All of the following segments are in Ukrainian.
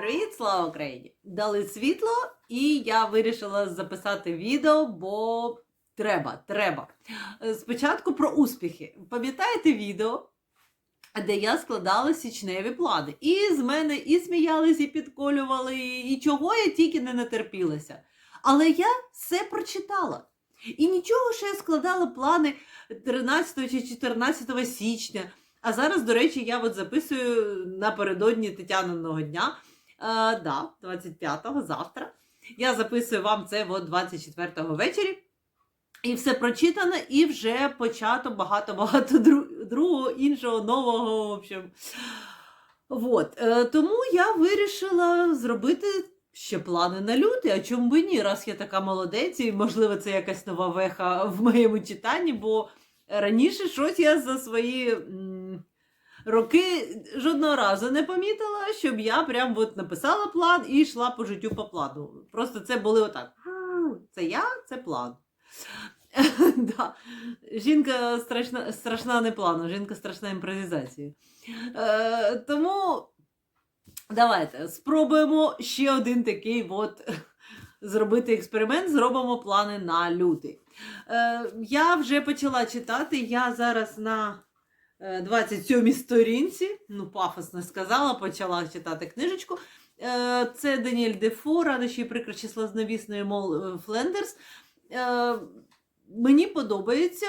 Привіт, слава Україні! Дали світло, і я вирішила записати відео, бо треба, треба. Е, Спочатку про успіхи. Пам'ятаєте відео, де я складала січневі плани? І з мене і сміялись, і підколювали, і чого я тільки не натерпілася. Але я все прочитала. І нічого, що я складала плани 13 чи 14 січня. А зараз, до речі, я от записую напередодні Тетяниного дня. Е, да, 25-го, завтра. Я записую вам це от 24-го ввечері. І все прочитано, і вже почато багато-багато другого, іншого, нового. В общем. Вот. Е, тому я вирішила зробити ще плани на лютий. А чому би ні? Раз я така молодець, і можливо, це якась нова веха в моєму читанні, бо раніше щось я за свої. Роки жодного разу не помітила, щоб я прям от написала план і йшла по життю по плану. Просто це були отак. Це я, це план. да. Жінка страшна, страшна не плану, жінка страшна імпровізацією. Е, тому давайте спробуємо ще один такий от зробити експеримент, зробимо плани на лютий. Е, я вже почала читати, я зараз на 27 сторінці, ну, пафосно сказала, почала читати книжечку. Е, Це Даніель Дефо, радощі і прикро числа знавісної мол е, Флендерс. Е, Мені подобається.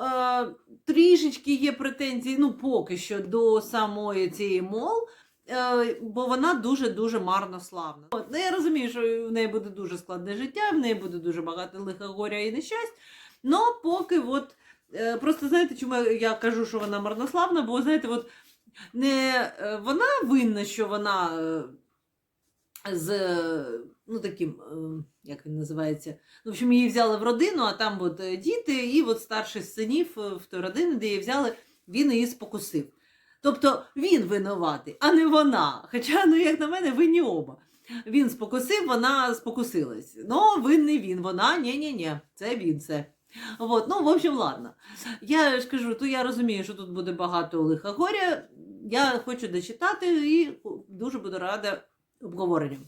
Е, Трішечки є претензії, ну, поки що, до самої цієї мол. е, Бо вона дуже-дуже марнославна. От, ну, я розумію, що в неї буде дуже складне життя, в неї буде дуже багато лиха горя і нещасть. Но поки от Е, Просто знаєте, чому я кажу, що вона марнославна, бо знаєте, от не е, вона винна, що вона е, з е, ну таким, е, як він називається, ну, в общем, її взяли в родину, а там от е, діти, і от старший з синів е, в ту родину, де її взяли, він її спокусив. Тобто він винуватий, а не вона. Хоча, ну, як на мене, винні оба. Він спокусив, вона спокусилась. Ну, винний він, вона ні-ні-ні, це він це. Вот, ну, в общем, ладно. Я ж то я розумію, що тут буде багато лиха горя. Я хочу дочитати і дуже буду рада обговоренню.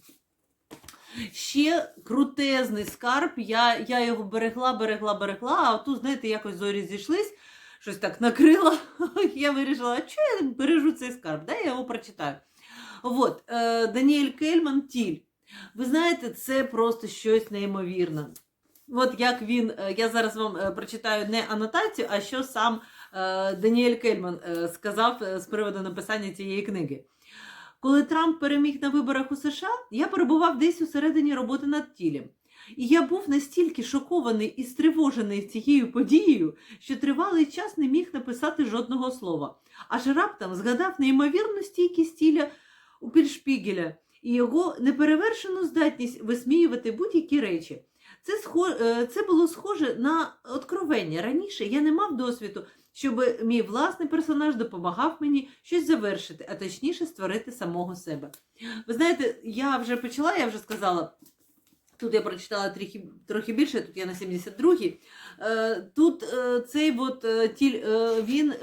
Ще крутезний скарб. Я, я його берегла, берегла, берегла, а тут, знаєте, якось зорі зійшлись, щось так накрила. Я вирішила, що я бережу цей скарб? Дай я його прочитаю. От, е, Даніель Кельман Тіль. Ви знаєте, це просто щось неймовірне. От як він, е, я зараз вам е, прочитаю не анотацію, а що сам е, Даніель Кельман сказав з приводу написання цієї книги. Коли Трамп переміг на виборах у США, я перебував десь у середині роботи над тілем. І я був настільки шокований і стривожений цією подією, що тривалий час не міг написати жодного слова. Аж раптом згадав неймовірну стійкість тіля у Пільшпігеля і його неперевершену здатність висміювати будь-які речі. Це, е, це було схоже на откровення. Раніше я не мав досвіду, щоб мій власний персонаж допомагав мені щось завершити, а точніше створити самого себе. Ви знаєте, я вже почала, я вже сказала. Тут я прочитала трохи, трохи більше, тут я на 72-й. Е, Тут е, цей от тіль, він,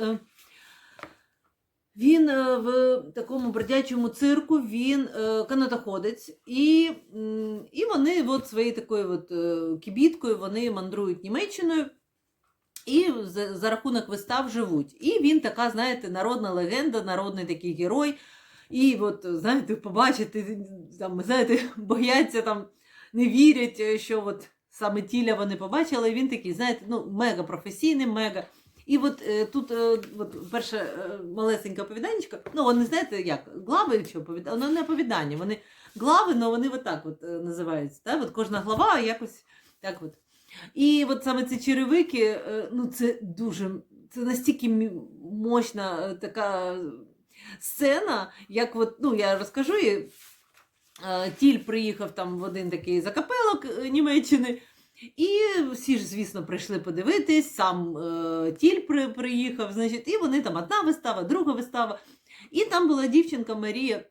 він е, в такому бродячому цирку, він е, канатоходець, і, і вони от своєю такою от, е, кібіткою вони мандрують Німеччиною. І за, за рахунок вистав живуть. І він така, знаєте, народна легенда, народний такий герой. І от, знаєте, побачити, там, знаєте, бояться там, не вірять, що от саме тіля вони побачили. І він такий, знаєте, ну, мега професійний, мега. І от е, тут е, от, перше е, малесеньке оповіданнячко, ну вони знаєте як, глави чи оповідання, воно не оповідання, вони глави, але вони отак от, е, називаються. Так? От кожна глава якось так от. І от саме ці черевики, е, ну це дуже, це настільки мощна е, така сцена, як от, ну я розкажу, е, Тіль приїхав там в один такий закапелок е, Німеччини. І всі ж, звісно, прийшли подивитись, сам е, Тіль при, приїхав, значить, і вони там одна вистава, друга вистава. І там була дівчинка Марія,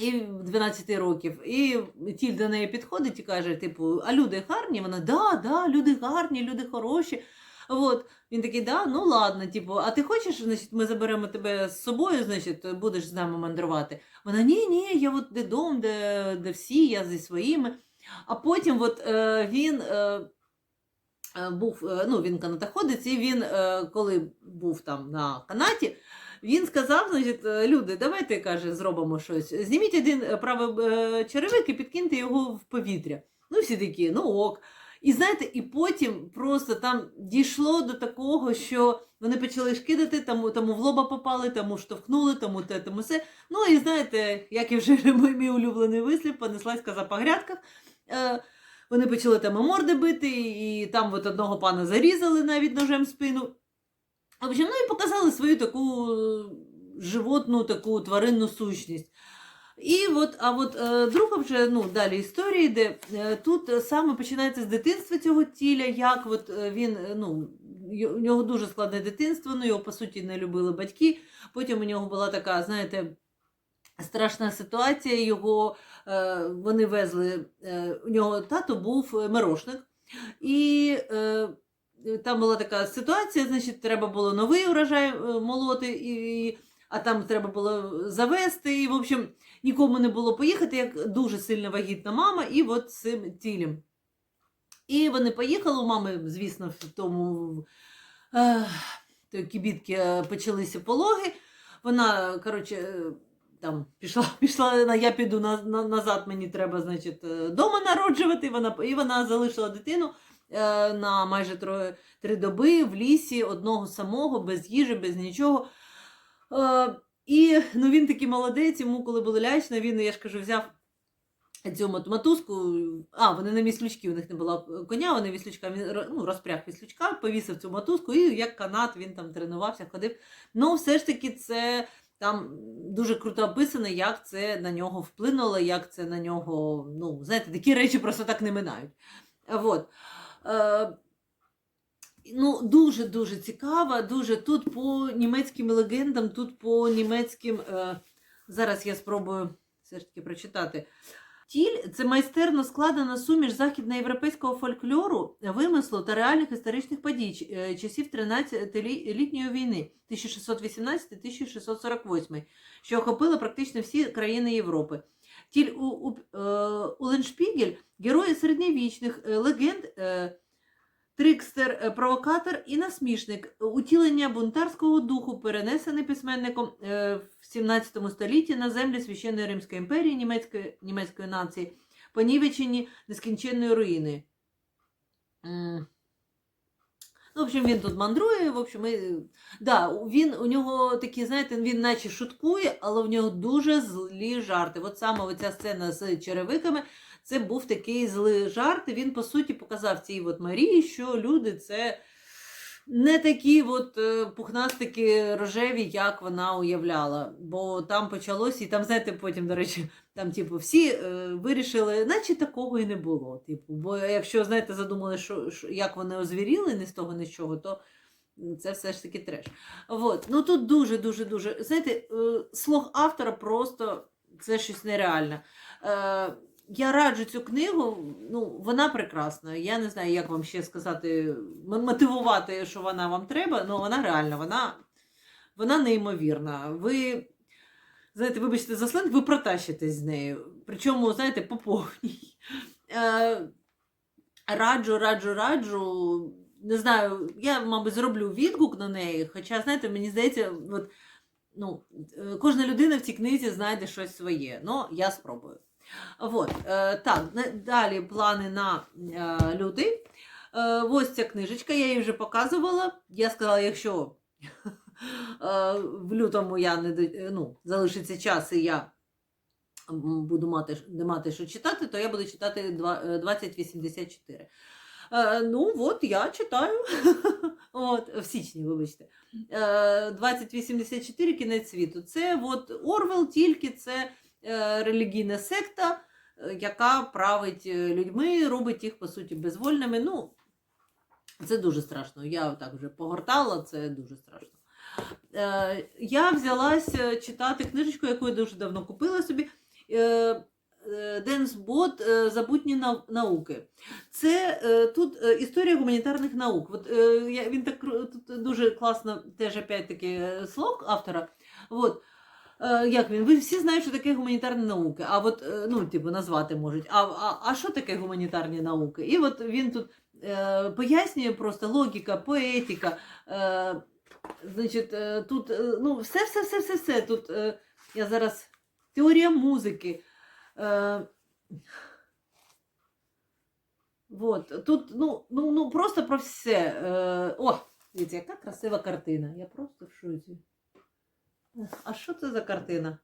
і 12 років. І Тіль до неї підходить і каже: типу, а люди гарні? Вона да, да, люди гарні, люди хороші. От. Він такий, да, ну ладно, типу, а ти хочеш, значить, ми заберемо тебе з собою, значить, будеш з нами мандрувати. Вона ні, ні, я от де дом, де, де всі, я зі своїми. А потім от, е, він е, е, був, е, ну, він канатоходець, і він, е, коли був там на канаті, він сказав, значить, е, люди, давайте каже, зробимо щось. Зніміть один правий е, черевик і підкиньте його в повітря. Ну, всі такі, ну ок. І знаєте, і потім просто там дійшло до такого, що вони почали шкидати, тому, тому в лоба попали, тому штовхнули, тому те, тому все. Ну і знаєте, як і вже мій, улюблений вислів, понеслась коза по грядках. Е, вони почали там морди бити, і там от одного пана зарізали навіть ножем спину. Ну і показали свою таку е, животну, таку тваринну сущність. І от, а от е, друга вже ну, далі історія йде. Е, тут саме починається з дитинства цього тіля, як от він, ну, у нього дуже складне дитинство, ну його по суті не любили батьки. Потім у нього була така, знаєте, страшна ситуація. Його е, вони везли, е, у нього тато був е, мирошник. І там була така ситуація, значить, треба було новий урожай молоти, і, а там треба було завести. І, в общем, нікому не було поїхати, як дуже сильно вагітна мама, і от цим тілем. І вони поїхали, у мами, звісно, в тому е, кібітки почалися пологи. Вона, коротше, там пішла, пішла на я піду на, на, назад, мені треба, значить, е, дома народжувати. Вона, і вона залишила дитину е, на майже троє, три доби в лісі одного самого, без їжі, без нічого. Е, і ну, він такий молодець, йому коли було лячно, він, я ж кажу, взяв цю матузку. А, вони не віслючки, у них не було коня, вони віслючка, ну, розпряг віслючка, повісив цю матузку, і як канат він там тренувався, ходив. Ну, все ж таки, це там дуже круто описано, як це на нього вплинуло, як це на нього, ну, знаєте, такі речі просто так не минають. Вот. Е, Ну, дуже-дуже цікаво, дуже тут по німецьким легендам, тут по німецьким. Е, зараз я спробую все ж таки прочитати. Тіль це майстерно складена суміш західноєвропейського фольклору, вимислу та реальних історичних подій е, часів 13-літньої війни 1618-1648, що охопила практично всі країни Європи. Тіль у, у, у Леншпігель герої середньовічних е, легенд. Трикстер, е, провокатор і насмішник, утілення бунтарського духу, перенесений письменником е, в 17 столітті на землі Священної Римської імперії німецької, німецької нації, понівечені нескінченної руїни. Ну, в общем, він тут мандрує. В общем, і, да, він, у нього такі, знаєте, він наче шуткує, але в нього дуже злі жарти. От саме оця сцена з черевиками це був такий злий жарт. Він, по суті, показав цій от Марії, що люди це не такі от е, пухнастики рожеві, як вона уявляла. Бо там почалось, і там, знаєте, потім, до речі, там, типу, всі е, вирішили, наче такого і не було. Типу, бо якщо, знаєте, задумали, що, що як вони озвіріли не з того, ні з чого, то. Це все ж таки треш. От. Ну тут дуже-дуже дуже. Знаєте, е, слог автора просто це щось нереальне. Я раджу цю книгу, ну, вона прекрасна. Я не знаю, як вам ще сказати, мотивувати, що вона вам треба, але вона реальна, вона, вона неймовірна. Ви, знаєте, вибачте за сленг, ви протащитесь з нею. Причому, знаєте, по повній. Е, раджу, раджу, раджу. Не знаю, я, мабуть, зроблю відгук на неї, хоча, знаєте, мені здається, от, ну, е, кожна людина в цій книзі знайде щось своє. Ну, я спробую. Вот, е, так, далі плани на е, лютий. Е, ось ця книжечка, я її вже показувала. Я сказала, якщо в лютому я не ну, залишиться час і я буду мати, не мати що читати, то я буду читати е, 2084. Е, ну, от я читаю. от, в січні, вибачте. Е, 2084 кінець світу. Це от Орвел, тільки це релігійна секта, е, яка править е, людьми, робить їх, по суті, безвольними. Ну, це дуже страшно. Я так вже погортала, це дуже страшно. Е, я взялась е, читати книжечку, яку я дуже давно купила собі. Е, е, Денсбот е, Забутні науки. Це е, тут е, історія гуманітарних наук. От, е, він так тут дуже класно, теж опять-таки е, слог автора. От. Е, Як він? Ви всі знають, що таке гуманітарні науки, а от, е, ну, типу, назвати можуть. А, а, а що таке гуманітарні науки? І от він тут е, пояснює просто логіка, поетика. Е, значить, е, тут е, ну, все, все, все, все, все. Тут е, я зараз теорія музики. Е, вот, тут ну, ну, ну, просто про все. Е, о, дивіться, яка красива картина. Я просто в шоці. А що це за картина?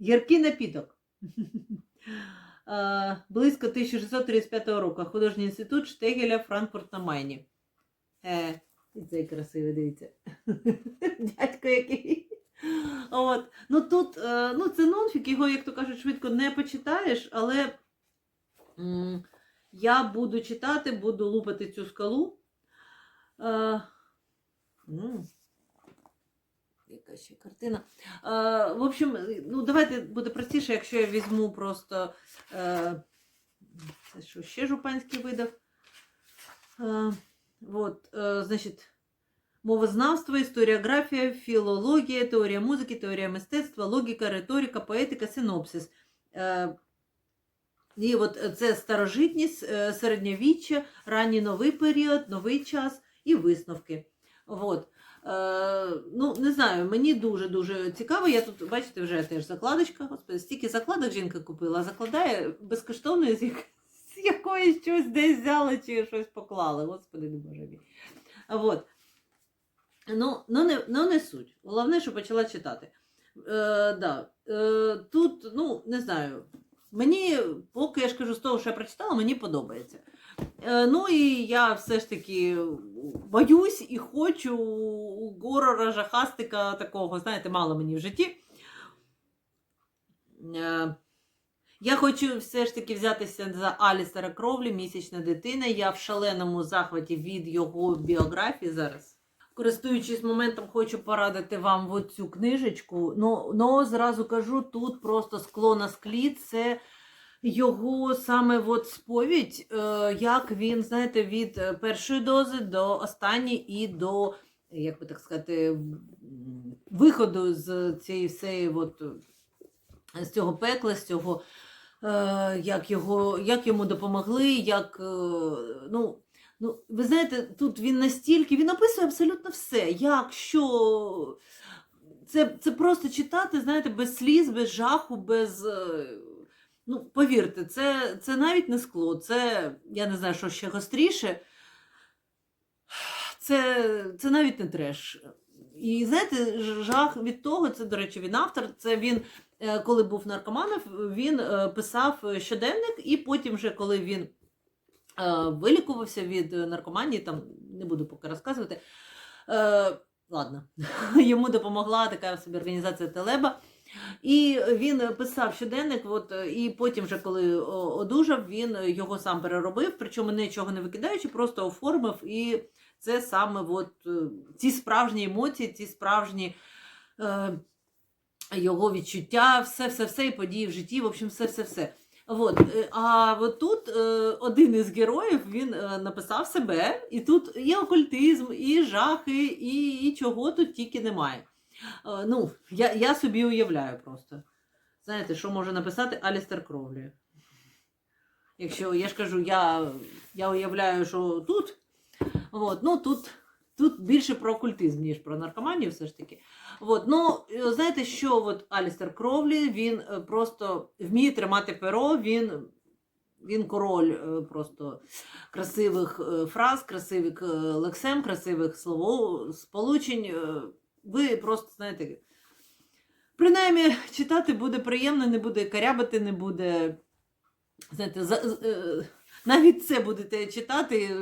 Гіркий напіток. Близько 1635 року. Художній інститут Штегеля Франкфурт на Майні. Е, цей красивий, дивіться. Дядько який. От. Ну тут е, ну, це нонфік, його, як то кажуть, швидко не почитаєш, але я буду читати, буду лупати цю скалу. Е, яка ще картина. Е, в общем, ну давайте буде простіше, якщо я візьму просто. Е, це що, ще жупанський видав. Е, вот, е, значить, мовознавство, історіографія, філологія, теорія музики, теорія мистецтва, логіка, риторика, поетика, синопсис. Е, і от це старожитність, е, середньовіччя, ранній новий період, новий час і висновки. От. Е, ну, не знаю, мені дуже-дуже цікаво. Я тут, бачите, вже теж закладочка. Господи, стільки закладок жінка купила, а закладає безкоштовно з, як... з якоїсь щось десь взяла чи щось поклала. Господи, не боже мій. От. Ну, ну, не, ну, не суть. Головне, що почала читати. Е, да. е, тут, ну, не знаю. Мені, поки я ж кажу, з того, що я прочитала, мені подобається. Е, ну і я все ж таки боюсь і хочу горора, жахастика такого, знаєте, мало мені в житті. Е, я хочу все ж таки взятися за Алістера Кровлі, місячна дитина. Я в шаленому захваті від його біографії зараз. Користуючись моментом, хочу порадити вам от цю книжечку. Ну, ну зразу кажу, тут просто скло на склі. Це його саме от сповідь, е, як він, знаєте, від е, першої дози до останньої і до, як би так сказати, виходу з цієї всієї от, е, з цього пекла, з цього, як, його, як йому допомогли, як. ну, Ну, ви знаєте, тут він настільки, він описує абсолютно все. Як, що. Це, це просто читати, знаєте, без сліз, без жаху, без. Ну, повірте, це, це навіть не скло, це, я не знаю, що ще гостріше. Це, це навіть не треш. І знаєте, жах від того, це, до речі, він автор. Це він, е, коли був наркоманом, він е, писав щоденник, і потім, вже коли він е, вилікувався від наркоманії, там не буду поки розказувати. Ладно, йому допомогла така собі організація Телеба. І він писав щоденник, от, і потім, вже коли одужав, він його сам переробив, причому нічого не викидаючи, просто оформив. І це саме от, е, ці справжні емоції, ці справжні е, його відчуття, все-все-все, і події в житті, в общем, все-все-все. От, е, а от тут е, один із героїв він е, написав себе, і тут і окультизм, і жахи, і, і чого тут тільки немає. Е, ну, я, я собі уявляю просто. Знаєте, що може написати Алістер Кровлі? Якщо я ж кажу, я, я уявляю, що тут, от, ну тут, тут більше про окультизм, ніж про наркоманію, все ж таки. От, ну, е, знаєте, що от Алістер Кровлі, він е, просто вміє тримати перо, він, він король просто красивих фраз, красивих лексем, красивих словосполучень. Ви просто знаєте. Принаймні, читати буде приємно, не буде карябати, не буде. Знаєте, за, е, навіть це будете читати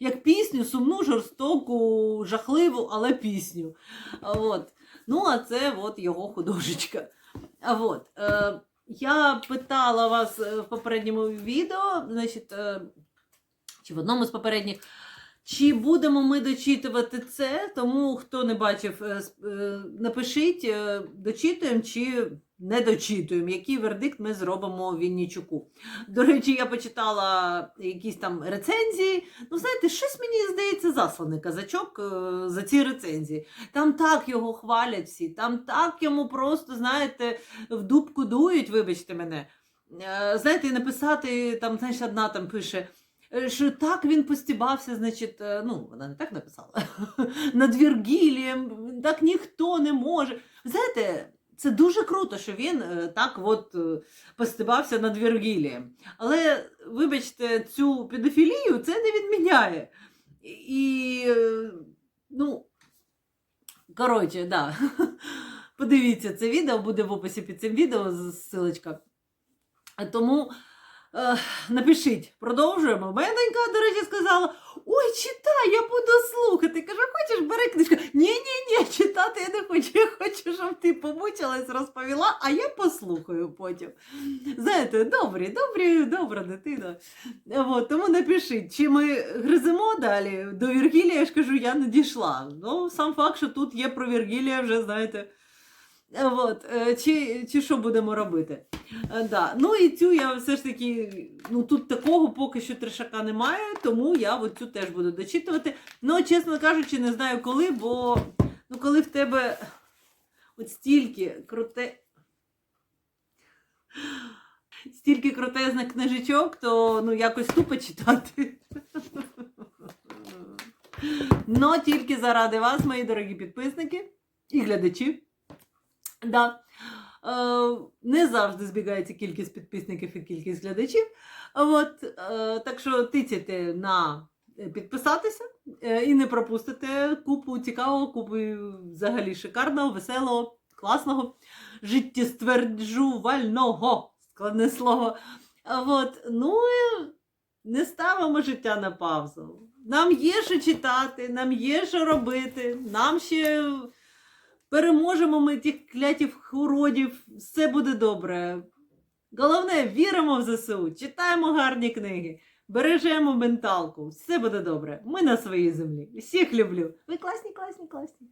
як пісню, сумну, жорстоку, жахливу, але пісню. От. Ну, а це от його художечка. От, е, я питала вас е, в попередньому відео, значить, е, чи в одному з попередніх, Чи будемо ми дочитувати це? Тому хто не бачив, е, е, напишіть, е, дочитуємо чи не дочитуємо, який вердикт ми зробимо Віннічуку. До речі, я почитала якісь там рецензії. Ну, знаєте, щось мені здається, засланий казачок за ці рецензії. Там так його хвалять всі, там так йому просто, знаєте, в дубку дують, вибачте мене. Знаєте, написати, там, знаєш, одна там пише. Е, Що так він постібався, значить, е, ну, вона не так написала, над Віргілієм, так ніхто не може. Знаєте, це дуже круто, що він е, так от постібався над Віргілієм. Але, вибачте, цю педофілію це не відміняє. І, ну, коротше, да. Подивіться це відео, буде в описі під цим відео ссылочка. Тому напишіть, продовжуємо. Моя донька, до речі, сказала: Ой, читай, я буду слухати. Кажу, хочеш, бери книжку. Ні, ні, ні, читати я не хочу. Я хочу, щоб ти помучилась, розповіла, а я послухаю потім. Знаєте, добрі, добрі, добра дитина. От, тому напишіть, чи ми гриземо далі. До Віргілія, я ж кажу, я не дійшла. Ну, сам факт, що тут є про Віргілія, вже знаєте. От, е, чи, чи що будемо робити? Е, Да. Ну і цю я все ж таки, ну тут такого поки що трешака немає, тому я от цю теж буду дочитувати. Ну, чесно кажучи, не знаю коли, бо ну, коли в тебе от стільки круте. Стільки крутезних книжечок, то ну якось тупо читати. Но тільки заради вас, мої дорогі підписники і глядачі. Да. Е, не завжди збігається кількість підписників і кількість глядачів. От, е, так що тицяйте на е, підписатися і не пропустите купу цікавого, купу взагалі шикарного, веселого, класного, життєстверджувального, складне слово. От, ну, не ставимо життя на паузу. Нам є що читати, нам є що робити, нам ще переможемо ми тих клятів уродів, все буде добре. Головне, віримо в ЗСУ, читаємо гарні книги, бережемо менталку, все буде добре. Ми на своїй землі. Всіх люблю. Ви класні, класні, класні.